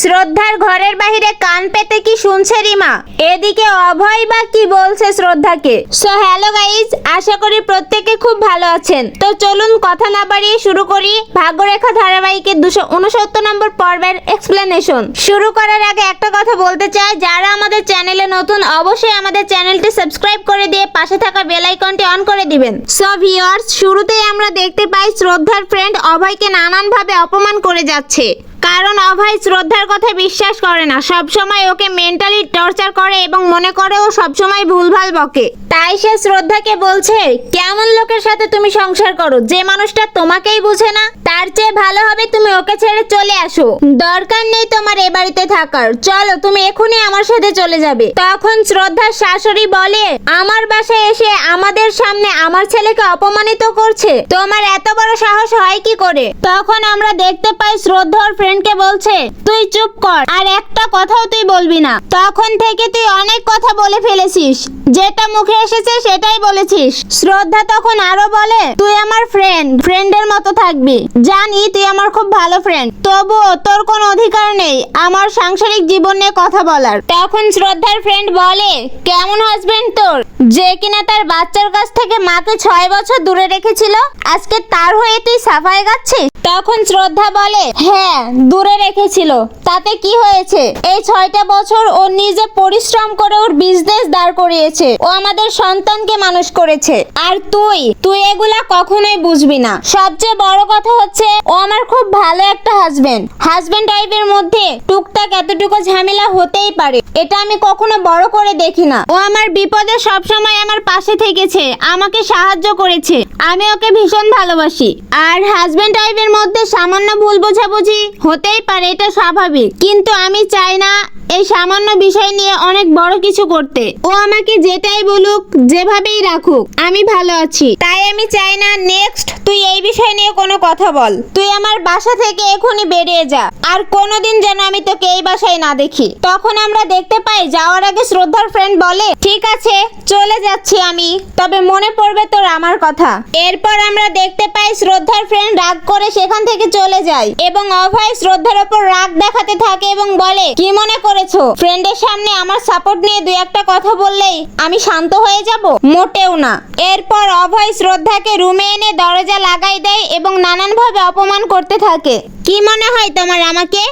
শ্রদ্ধার ঘরের বাইরে কান পেতে কি শুনছে রিমা? এদিকে অভয় বা কি বলছে শ্রদ্ধাকে? সো হ্যালো গাইজ আশা করি প্রত্যেকে খুব ভালো আছেন। তো চলুন কথা না বাড়িয়ে শুরু করি ভাগ্যরেখা ধারাবাহিকের দুশো উনসত্তর নম্বর পর্বের এক্সপ্লেনেশন শুরু করার আগে একটা কথা বলতে চাই, যারা আমাদের চ্যানেলে নতুন, অবশ্যই আমাদের চ্যানেলটি সাবস্ক্রাইব করে দিয়ে পাশে থাকা বেল আইকনটি অন করে দিবেন। সো ভিউয়ার্স শুরুতেই আমরা দেখতে পাই শ্রদ্ধার ফ্রেন্ড অভয়কে নানানভাবে অপমান করে যাচ্ছে। কারণ অভয় শ্রদ্ধার কথা বিশ্বাস করে না। সব সময় ওকে মেন্টালি টর্চার করে এবং মনে করে ও সবসময় ভুলভাল বকে। তাই সে শ্রদ্ধাকে বলছে, কেমন লোকের সাথে তুমি সংসার করো? যে মানুষটা তোমাকেই বুঝে না, তার চেয়ে ভালো হবে তুমি ওকে ছেড়ে চলে আসো। দরকার নেই তোমার এ বাড়িতে থাকার। চলো, তুমি এখনই আমার সাথে চলে যাবে। তখন শ্রদ্ধার শাশুড়ি বলে, আমার বাসায় এসে আমাদের সামনে আমার ছেলেকে অপমানিত করছে? তোমার এত বড় সাহস হয় কি করে? তখন আমরা দেখতে পাই শ্রদ্ধার ওর ফ্রেন্ডকে বলছে, তুই চুপ কর, আর একটা কথাও তুই বলবি না। তখন থেকে তুই অনেক কথা বলে ফেলেছিস। যেটা মুখে এসেছে সেটাই বলেছিস। শ্রদ্ধা তখন আরও বলে, তুই আমার ফ্রেন্ড ফ্রেন্ডের মতো থাকবি। জানি তুই আমার খুব ভালো ফ্রেন্ড তবুও তোর কোনো অধিকার নেই আমার সাংসারিক জীবন নিয়ে কথা বলার। তখন শ্রদ্ধার ফ্রেন্ড বলে, কেমন হাজবেন্ড তোর? যে কিনা তার বাচ্চার কাছ থেকে মাকে ছয় বছর দূরে রেখেছিল, আজকে তার হয়ে তুই সাফাই গাচ্ছিস? তখন শ্রদ্ধা বলে হ্যাঁ দূরে রেখেছিল। তাতে কি হয়েছে? এই ছয়টা বছর ও নিজে পরিশ্রম করে ওর বিজনেস দাঁড় করিয়েছে। ও আমাদের সন্তানকে মানুষ করেছে। আর তুই? তুই এগুলা কখনোই বুঝবি না। সবচেয়ে বড় কথা হচ্ছে, ও আমার খুব ভালো একটা হাজবেন্ড হাজবেন্ড ওয়াইফের মধ্যে টুকটাক এতটুকু ঝামেলা হতেই পারে। এটা আমি কখনো বড় করে দেখি না। ও আমার বিপদে সবসময় আমার পাশে থেকেছে, আমাকে সাহায্য করেছে। আমি ওকে ভীষণ ভালোবাসি। আর হাজবেন্ড ওয়াইফের মধ্যে সামান্য ভুল বোঝাবুঝি হতেই পারে, এটা স্বাভাবিক। কিন্তু আমি চাই না এই সামান্য বিষয় নিয়ে অনেক বড় কিছু করতে। ও আমাকে যেটাই বলুক, যেভাবেই রাখুক, আমি ভালো আছি। তাই আমি চাই না নেক্সট তুই এই বিষয় নিয়ে কোনো কথা বল। তুই আমার বাসা থেকে এখনই বেরিয়ে যা। আর কোনোদিন যেন আমি তোকে এই বাসায় না দেখি। তখন আমরা দেখতে পাই, যাওয়ার আগে শ্রদ্ধার ফ্রেন্ড বলে, ঠিক আছে, চলে যাচ্ছি আমি। তবে মনে পড়বে তোর আমার কথা। এরপর আমরা দেখতে পাই, শ্রদ্ধার ফ্রেন্ড রাগ করে সেখান থেকে চলে যায় এবং অভয় শ্রদ্ধার ওপর রাগ দেখাতে থাকে এবং বলে, কি মনে করেছ? ফ্রেন্ডের সামনে আমার সাপোর্ট নিয়ে দুই একটা কথা বললেই আমি শান্ত হয়ে যাব? মোটেও না। এরপর অভয় শ্রদ্ধাকে রুমে এনে দরজা লাগাই দেয় এবং নানানভাবে অপমান করতে থাকে। কি মনে হয় তোমার আমাকে?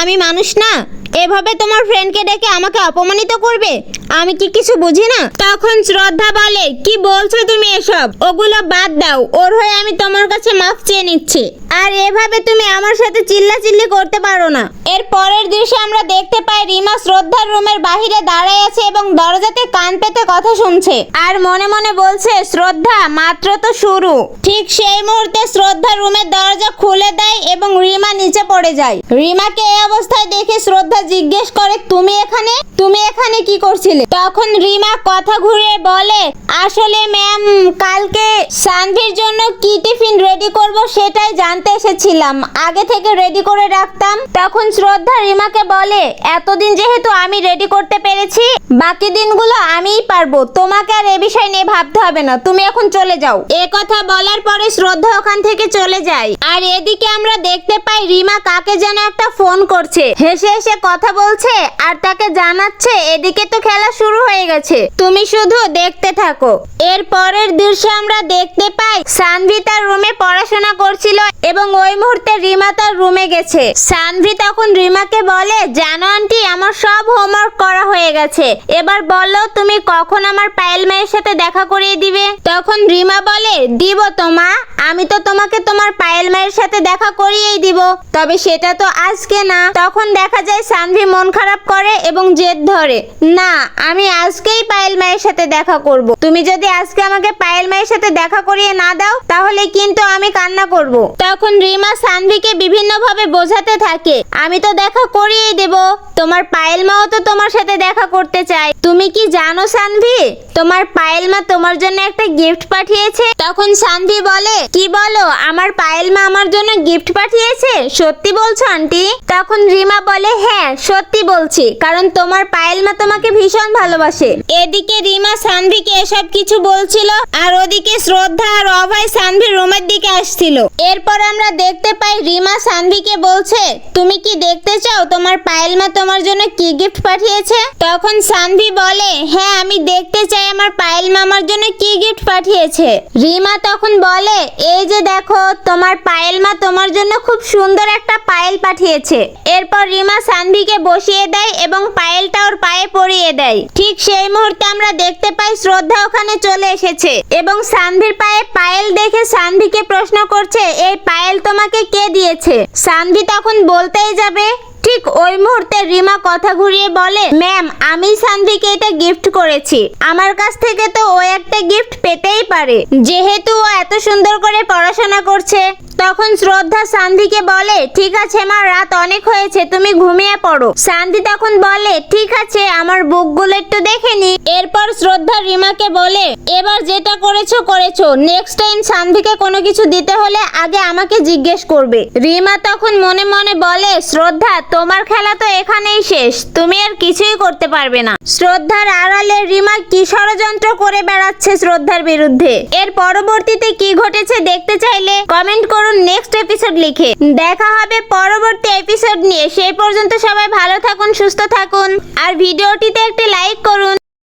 আমি মানুষ না। এভাবে তোমার ফ্রেন্ডকে ডেকে আমাকে অপমানিত করবে? আমি কি কিছু বুঝি না? তখন শ্রদ্ধা বলে, কি বলছো তুমি এসব? ওগুলো বাদ দাও। ওর হয়ে আমি তোমার কাছে মাফ চেয়ে নিচ্ছি। আর এভাবে তুমি আমার সাথে চিল্লাচিল্লি করতে পারো না। এর পরের দৃশ্যে আমরা দেখতে পাই রিমা শ্রদ্ধার রুমের বাহিরে দাঁড়ায় আছে এবং দরজাতে কান পেতে কথা শুনছে। আর মনে মনে বলছে, শ্রদ্ধা, মাত্র তো শুরু। ঠিক সেই মুহূর্তে শ্রদ্ধা রুমের দরজা খুলে দেয় এবং রিমা নিচে পড়ে যায়। রিমাকে এই অবস্থায় দেখে শ্রদ্ধা জিজ্ঞেস করে, তুমি এখানে? তুমি এখানে কি করছিলে? তখন রিমা কথা ঘুরে বলে, আসলে ম্যাম, কালকে সানভির জন্য কি টিফিন রেডি করব সেটাই জানতে এসেছিলাম। আগে থেকে রেডি করে রাখতাম। তখন শ্রদ্ধা রিমাকে বলে, এতদিন যেহেতু আমি রেডি করতে পেরেছি, বাকি দিনগুলো আমিই পারব। তোমাকে আর এ বিষয় নিয়ে ভাবতে হবে না। তুমি এখন চলে যাও। এ কথা বলার পরে শ্রদ্ধা ওখান থেকে চলে যায়। আর এদিকে আমরা দেখতে পাই রিমা কাকে যেন একটা ফোন করছে। হেসে হেসে কথা বলছে আর তাকে জানাচ্ছে, এদিকে তো খেলা শুরু হয়ে গেছে। তুমি শুধু দেখতে থাকো। এর পরের দৃশ্যে আমরা দেখতে পাই, সানভি তার রুমে পড়াশোনা করছিল এবং ওই মুহূর্তে রিমা তার রুমে গেছে। সানভি তখন রিমাকে বলে, জানো আন্টি, আমার সব হোমওয়ার্ক করা হয়ে গেছে। এবার বলো, তুমি কখন আমার পায়েল মায়ের সাথে দেখা করিয়ে দিবে? তখন রিমা বলে, দিব তোমা আমি তো তোমাকে তোমার পায়েল মায়ের সাথে দেখা করিয়েই দিব। তবে সেটা তো আজকে না। তখন দেখা যায় সানভি মন খারাপ করে এবং জেদ ধরে, না আমি আজকেই পায়েল মায়ের সাথে দেখা করব। তুমি যদি আজকে আমাকে পায়েল মায়ের সাথে দেখা করিয়ে না দাও, তাহলে কিন্তু আমি কান্না করব। তখন রিমা সানভিকে বিভিন্নভাবে বোঝাতে থাকে। আমি তো দেখা করিয়েই দেব। তোমার পায়েল মাও তো তোমার সাথে দেখা করতে চায়। তুমি কি জানো সানভি? তোমার পায়েল মা তোমার জন্য একটা গিফট পাঠিয়েছে। তখন সানভি বলে, কি বলো? আমার পায়েল মা আমার জন্য গিফট পাঠিয়েছে? সত্যি বলছো, আন্টি? তখন রিমা বলে হ্যাঁ সত্যি বলছি। কারণ তোমার পায়েল মা তোমাকে ভীষণ ভীষণ ভালোবাসে। এদিকে রিমা সানভিকে এসব কিছু বলছিল, আর ওদিকে শ্রদ্ধা আর অভয় সানভির রুমের দিকে আসছিল। এরপর আমরা দেখতে পাই রিমা সানভিকে বলছে, তুমি কি দেখতে চাও তোমার পায়েল মা তোমার জন্য কি গিফট পাঠিয়েছে? তখন সানভি বলে হ্যাঁ আমি দেখতে চাই আমার পায়েল মা আমার জন্য কি গিফট পাঠিয়েছে? রিমা তখন বলে, এই যে দেখো, তোমার পায়েল মা তোমার জন্য খুব সুন্দর একটা পায়েল পাঠিয়েছে। এরপর রিমা সানভিকে বসিয়ে দেয় এবং পায়েলটা ওর পায়ে পরিয়ে দেয়। ঠিক সেই মুহূর্তে আমরা দেখতে পাই শ্রদ্ধা ওখানে চলে এসেছে এবং সানভির পায়ে পায়েল দেখে সানভিকে প্রশ্ন করছে, এই পায়েল তোমাকে কে দিয়েছে? সানভি তখন বলতেই যাবে ঠিক ওই মুহূর্তে রিমা কথা ঘুরিয়ে বলে, ম্যাম, আমি সানভিকে এটা গিফট করেছি। আমার কাছ থেকে তো ও একটা গিফট পেতেই পারে। যেহেতু ও এত সুন্দর করে পড়াশোনা করছে, তখন শ্রদ্ধা সান্ধিকে বলে, ঠিক আছে মা, রাত অনেক হয়েছে, তুমি ঘুমিয়ে পড়ো। সান্ধি তখন বলে, ঠিক আছে, আমার বুকগুলো একটু দেখে নি। এরপর শ্রদ্ধা রিমাকে বলে, এবার যেটা করেছ করেছ। নেক্সট টাইম সান্ধিকে কোনো কিছু দিতে হলে আগে আমাকে জিজ্ঞেস করবে। রিমা তখন মনে মনে বলে, শ্রদ্ধা তোমার খেলা তো এখানেই শেষ। তুমি আর কিছুই করতে পারবে না। শ্রদ্ধার আড়ালে রিমা কি ষড়যন্ত্র করে বেড়াচ্ছে শ্রদ্ধার বিরুদ্ধে? এর পরবর্তীতে কি ঘটেছে দেখতে চাইলে কমেন্ট করুন নেক্সট এপিসোড লিখে। দেখা হবে পরবর্তী এপিসোড নিয়ে। সেই পর্যন্ত সবাই ভালো থাকুন, সুস্থ থাকুন। আর ভিডিওটিতে একটি লাইক করুন।